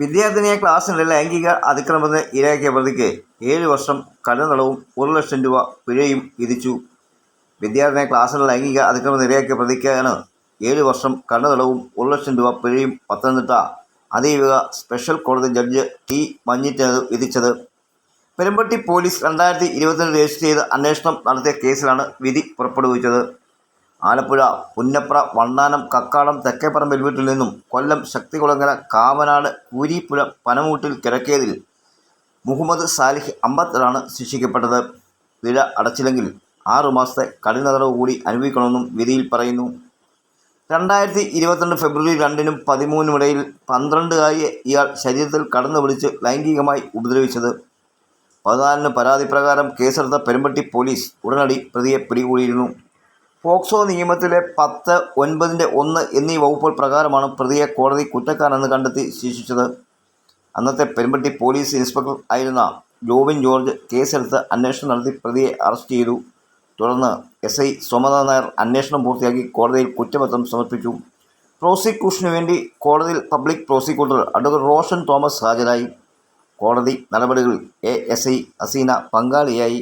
വിദ്യാർത്ഥിനിയെ ക്ലാസ്സിനിടെ ലൈംഗിക അതിക്രമത്തിന് ഇരയാക്കിയ പ്രതിക്ക് ഏഴ് വർഷം കടന്നളവും ഒരു ലക്ഷം രൂപ പിഴയും വിധിച്ചു. വിദ്യാർത്ഥിനിയെ ക്ലാസ്സിൽ ലൈംഗിക അതിക്രമത്തിന് ഇരയാക്കിയ പ്രതിക്കാണ് ഏഴ് വർഷം കടന്നളവും ഒരു ലക്ഷം രൂപ പിഴയും. പത്തനംതിട്ട അതീവിക സ്പെഷ്യൽ കോടതി ജഡ്ജ് ടി മഞ്ഞിറ്റത് വിധിച്ചത്. പെരുമ്പട്ടി പോലീസ് രണ്ടായിരത്തി ഇരുപത്തിരണ്ട് രജിസ്റ്റർ ചെയ്ത് അന്വേഷണം നടത്തിയ കേസിലാണ് വിധി പുറപ്പെടുവിച്ചത്. ആലപ്പുഴ പുന്നപ്ര വണ്ണാനം കക്കാടം തെക്കേപ്പറമ്പിൽ വീട്ടിൽ നിന്നും കൊല്ലം ശക്തികുളങ്ങര കാവനാട് കൂരിപ്പുഴ പനമൂട്ടിൽ കിടക്കിയതിൽ മുഹമ്മദ് സാലിഹ് അമ്പത്തിലാണ് ശിക്ഷിക്കപ്പെട്ടത്. പിഴ അടച്ചില്ലെങ്കിൽ ആറു മാസത്തെ തടവ് കൂടി അനുഭവിക്കണമെന്നും വിധിയിൽ പറയുന്നു. രണ്ടായിരത്തി ഇരുപത്തിരണ്ട് ഫെബ്രുവരി രണ്ടിനും പതിമൂന്നിനും ഇടയിൽ പന്ത്രണ്ടുകാരിയെ ഇയാൾ ശരീരത്തിൽ കടന്നു പിടിച്ച് ലൈംഗികമായി ഉപദ്രവിച്ചത്. പതിനാലിന് പരാതി പ്രകാരം കേസെടുത്ത പെരുമ്പട്ടി പോലീസ് ഉടനടി പ്രതിയെ പിടികൂടിയിരുന്നു. പോക്സോ നിയമത്തിലെ പത്ത് ഒൻപതിന്റെ ഒന്ന് എന്നീ വകുപ്പുകൾ പ്രകാരമാണ് പ്രതിയെ കോടതി കുറ്റക്കാരെന്ന് കണ്ടെത്തി ശിക്ഷിച്ചത്. അന്നത്തെ പെരുമ്പട്ടി പോലീസ് ഇൻസ്പെക്ടർ ആയിരുന്ന ജോബിൻ ജോർജ് കേസെടുത്ത് അന്വേഷണം നടത്തി പ്രതിയെ അറസ്റ്റ് ചെയ്തു. തുടർന്ന് എസ് ഐ സോമനാഥ് നായർ അന്വേഷണം പൂർത്തിയാക്കി കോടതിയിൽ കുറ്റപത്രം സമർപ്പിച്ചു. പ്രോസിക്യൂഷനു വേണ്ടി കോടതിയിൽ public prosecutor advocate Roshan Thomas ഹാജരായി. കോടതി നടപടികളിൽ എ എസ് ഐ അസീന പങ്കാളിയായി.